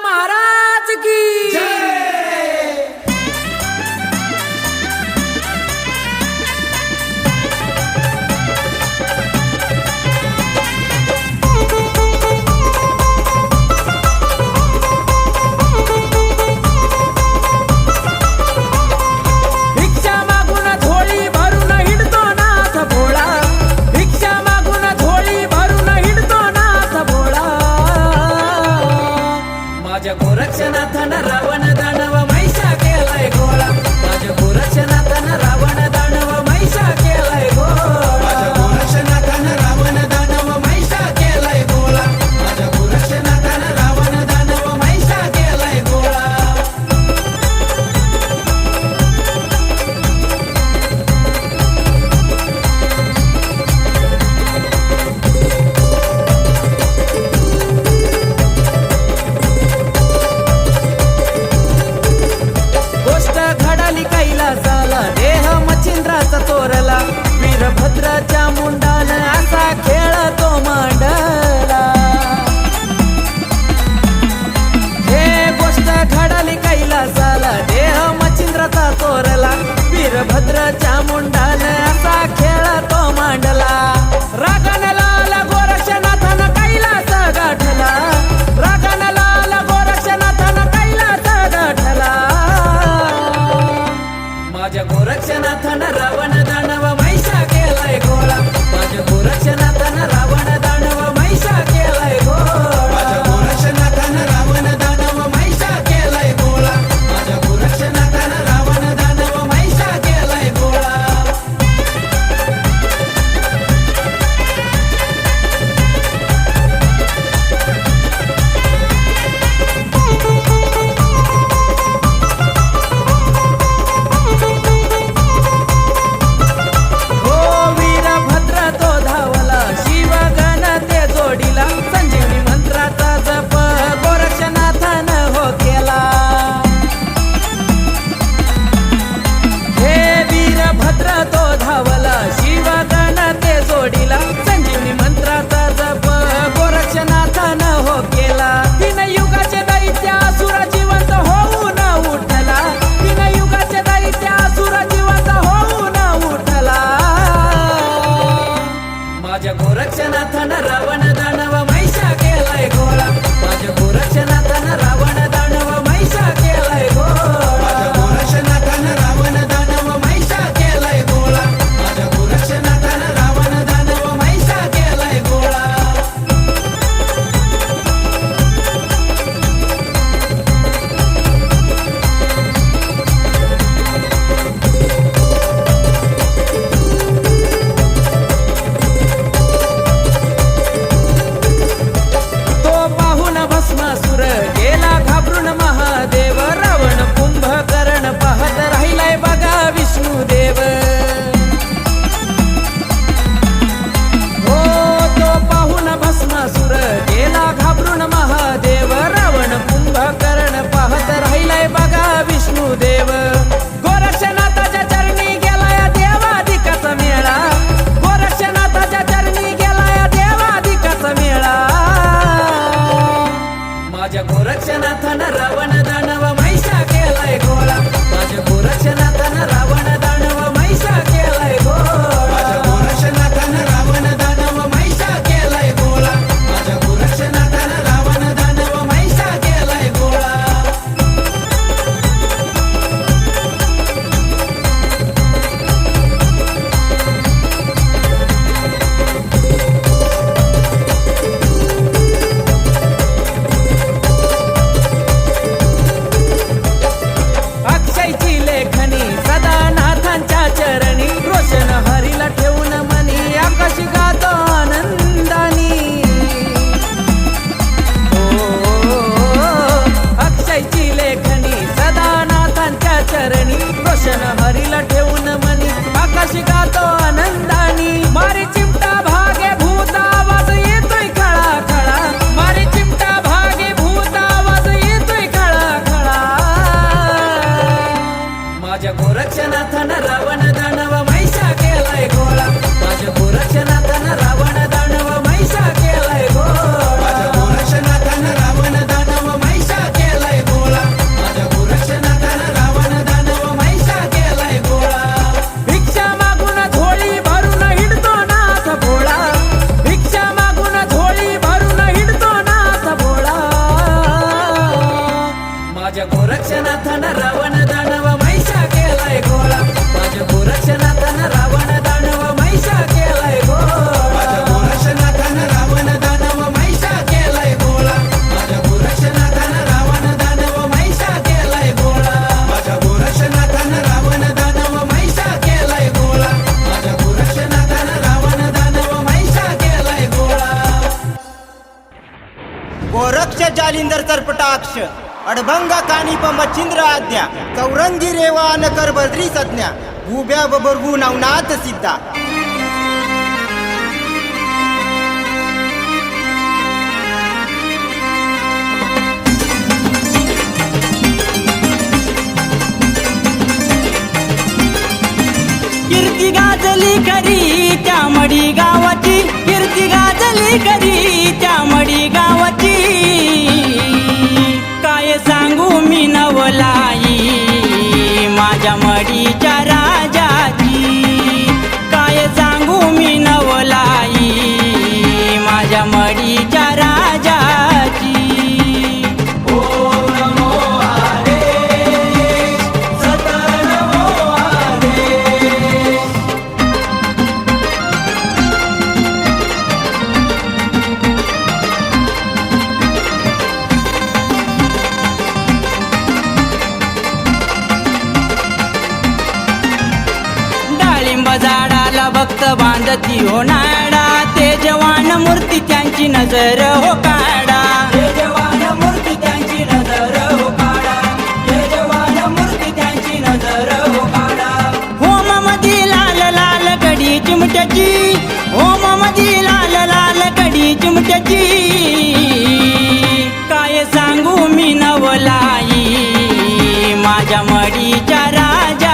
tomara उभ्या बबरगू नवनाथ सिद्धा कीर्ती गाजली खरी त्या मडी गावाची कीर्ती गाजली खरी त्या मडी गावाची काय सांगू मी नवला बांधती हो नाडा. ते जवान मूर्ती त्यांची नजर हो काढा. जवान मूर्ती त्यांची नजर हो काढा. ते जवान मूर्ती त्यांची नजर हो काढा. होम मधी लाल लाल गडी चिमट्याची. होम मधी लाल लाल गडी चिमट्याची. काय सांगू मी नवलाई? माझ्या मडीच्या राजाची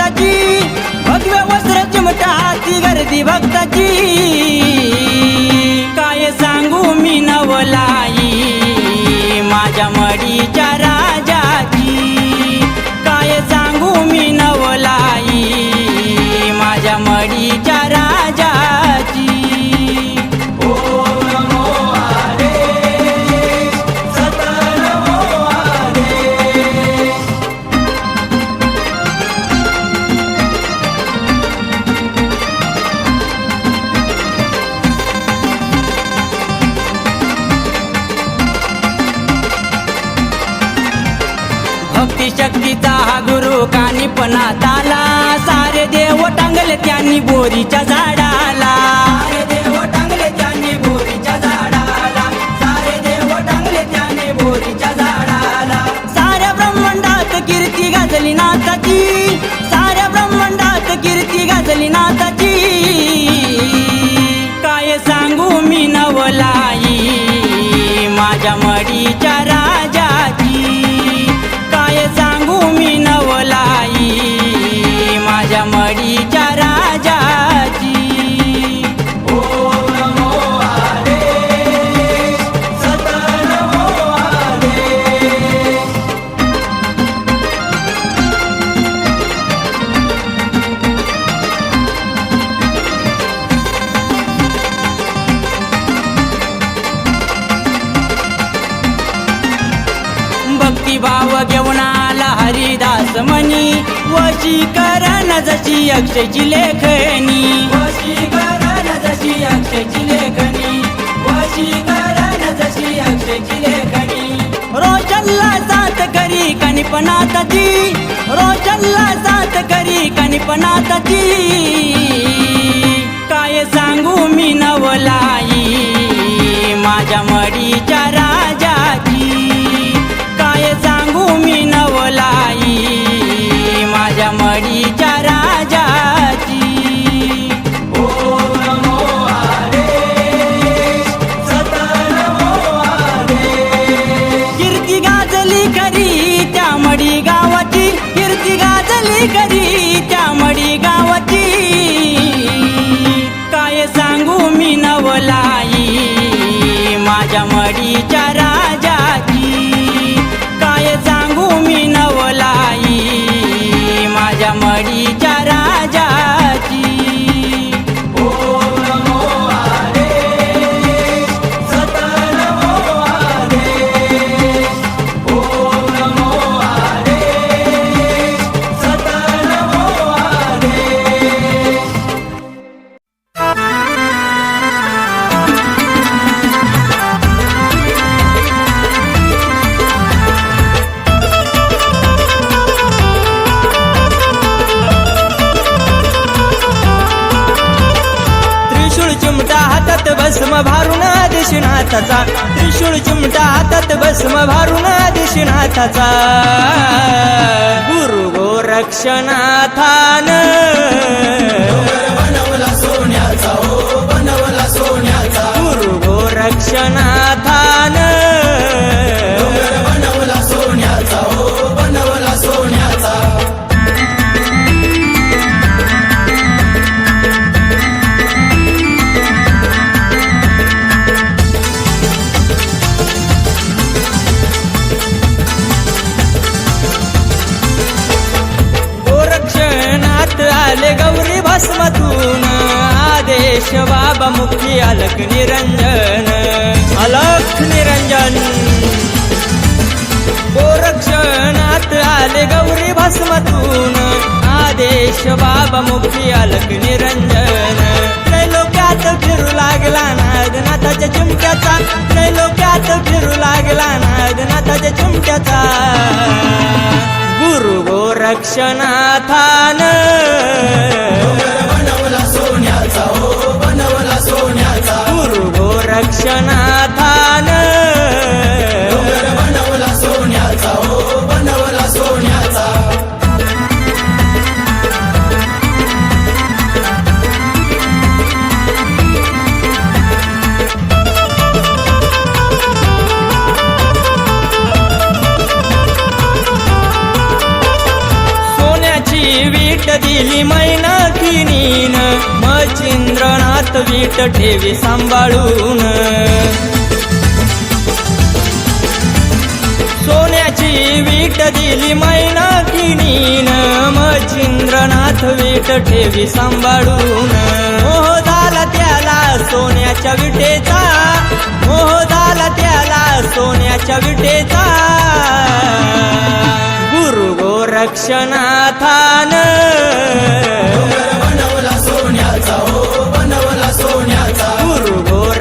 भक्ताची. भगव्या वस्त्र चिमटा हाती गर्दी भक्ताची. हाताला सारे देव टांगले त्यांनी बोरीच्या झाडाला. वशीकरण जशी अक्षयची लेखनी वशीकरण जशी अक्षयची लेखनी वशीकरण जशी अक्षयची लेखनी रोशनला साथ करी कणिपणाताची. रोशनला साथ करी कणिपणाताची. काय सांगू मी नवलाई? माझ्या मडीच्या राजाची. काय सांगू मी नवलाई? माझ्या मडीच्या ठेवी सांभाळून. सोन्याची वीट दिली मैना किनीन मचिंद्रनाथ वीट ठेवी सांभाळून. मोह झाला त्याला सोन्याच्या विटेचा. मोह झाला त्याला सोन्याच्या विटेचा. गुरु गोरक्षनाथान.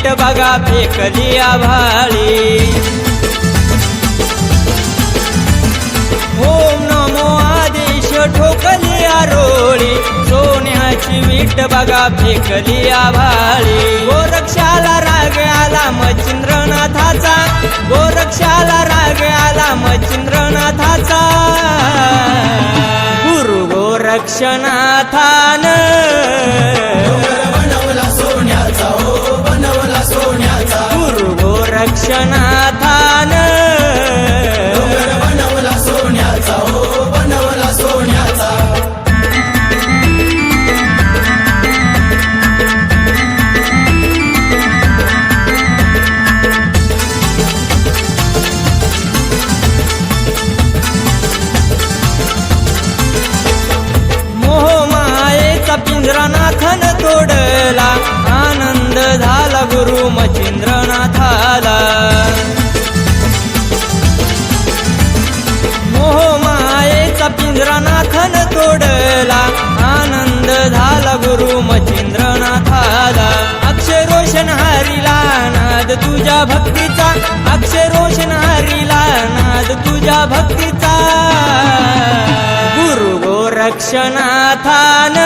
सोन्याची बघा फेकली आभाळी ओम नमो आदेश ठोकली आरोळी सोन्याची वीट बघा फेकली आभाळी गोरक्षाला राग आला मच्छिंद्रनाथाचा. गोरक्षाला राग आला मच्छिंद्रनाथाचा. गुरु गोरक्षनाथान. गोरक्षनाथान गोरक्षनाथान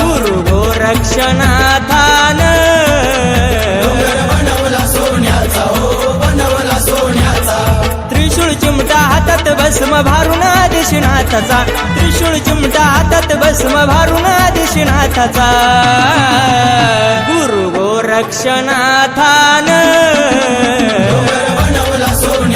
गुरु गोरक्षनाथान त्रिशूळ चिमटा हातात भस्म भारून आदिशनाथाचा त्रिशूळ चिमटा हातात भस्म भारून आदिशनाथाचा गुरु गोरक्षनाथान रक्षनाथान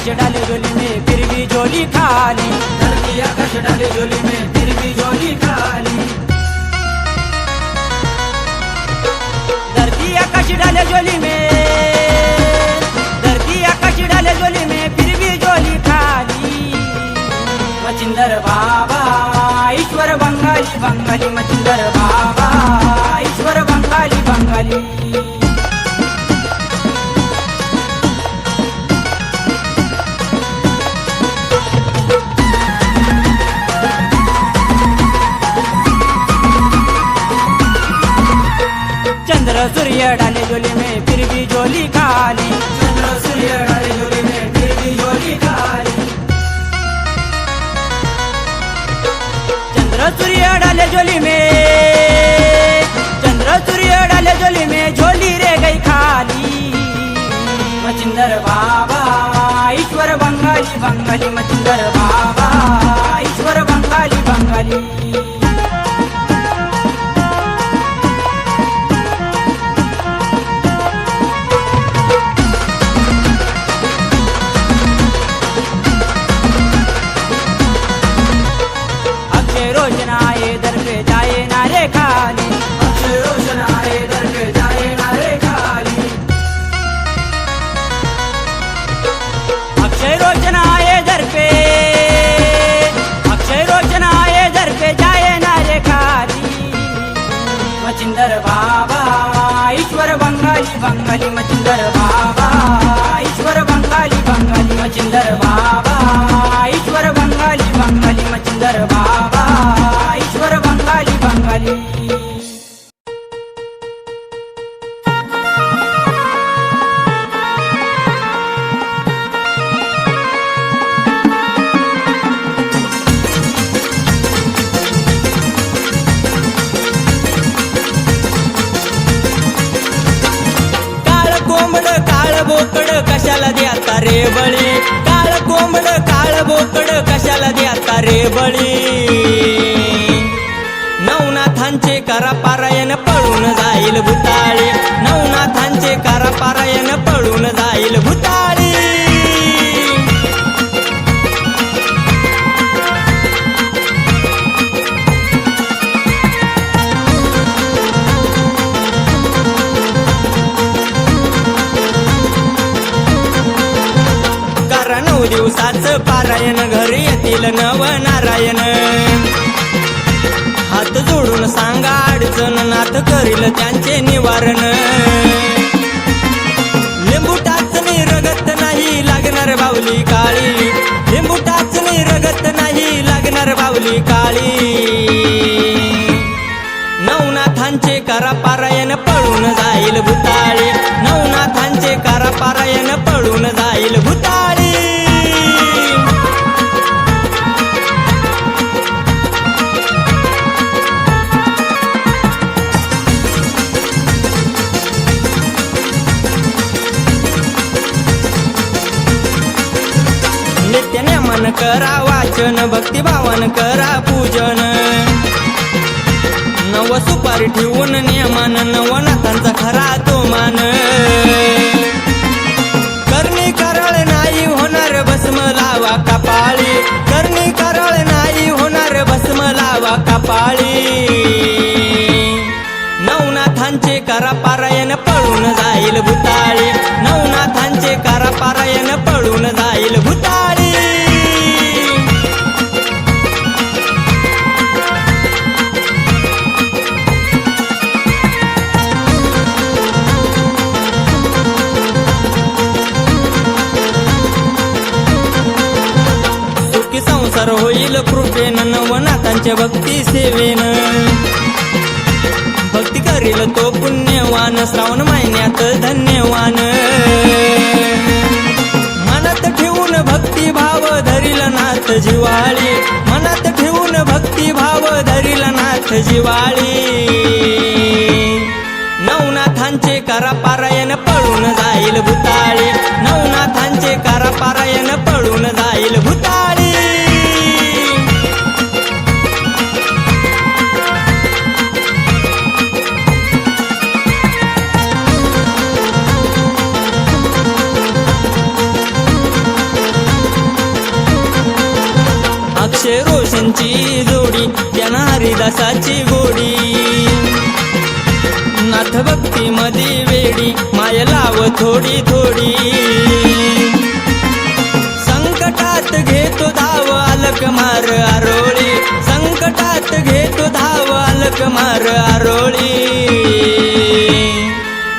आकाश डाले झोली में, फिर भी झोली खाली। धरती आकाश डाले झोली में, फिर भी झोली खाली। धरती आकाश डाले झोली में, धरती आकाश डाले झोली में, फिर भी झोली खाली। मचिंदर बाबा, ईश्वर बंगाली बंगाली मचिंदर बाबा, ईश्वर बंगाली बंगाली। चंद्र सूर्य डाले झोली में, फिर भी झोली खाली। चंद्र सूर्य डाले झोली में, फिर भी झोली खाली। चंद्र सूर्य डाले झोली में, चंद्र सूर्य डाले झोली में, झोली रे गई खाली। मचिंदर बाबा, ईश्वर बंगाली बंगाली मचिंदर बाबा, ईश्वर बंगाली बंगाली। మచిందర బాబా ఈశ్వర బంగాళీ బంగాళీ మచిందర బాబా ఈశ్వర బంగాళీ బంగాళీ మచిందర బాబా रे बळी. काळ कोंबड काळ बोकड कशाला द्याता रे बळी? नवनाथांचे करा पारायण पळून जाईल भुताळी करील त्यांचे निवारण. लिंबू टाचणी रगत नाही लागणार बावली काळी. लिंबू टाचणी रगत नाही लागणार बावली काळी. पाळी. नवनाथांचे करा पारायण पळून जाईल भूताळी. नवनाथांचे करा पारायण पळून जाईल भूताळी. माझ्या भक्ती सेवेन. भक्ती करील तो पुण्यवान श्रावण महिन्यात धन्यवान. मनात ठेवून भक्ती भाव धरील नाथ जिवाळी मनात ठेवून भक्ती भाव धरील नाथ जिवाळी नवनाथांचे करा पारा मधी वेडी माय लाव थोडी थोडी. संकटात घेतो धाव अलक मार आरोळी. संकटात घेतो धाव अलक मार आरोळी.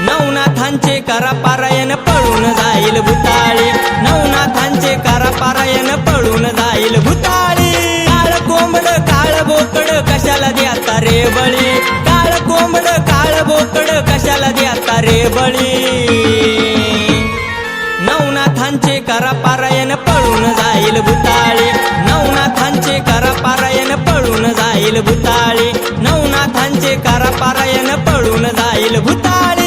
नवनाथांचे करा पारायण पळून जाईल भूताळी. नवनाथांचे करा पारायण पळून जाईल भूताळी. काळ कोंबड काळ बोकड कशाला द्या रे बळी? रे बळी. नवनाथांचे करा पारायण पळून जाईल भूताळी. नवनाथांचे करा पारायण पळून जाईल भूताळी. नवनाथांचे करा पारायण पळून जाईल भूताळी.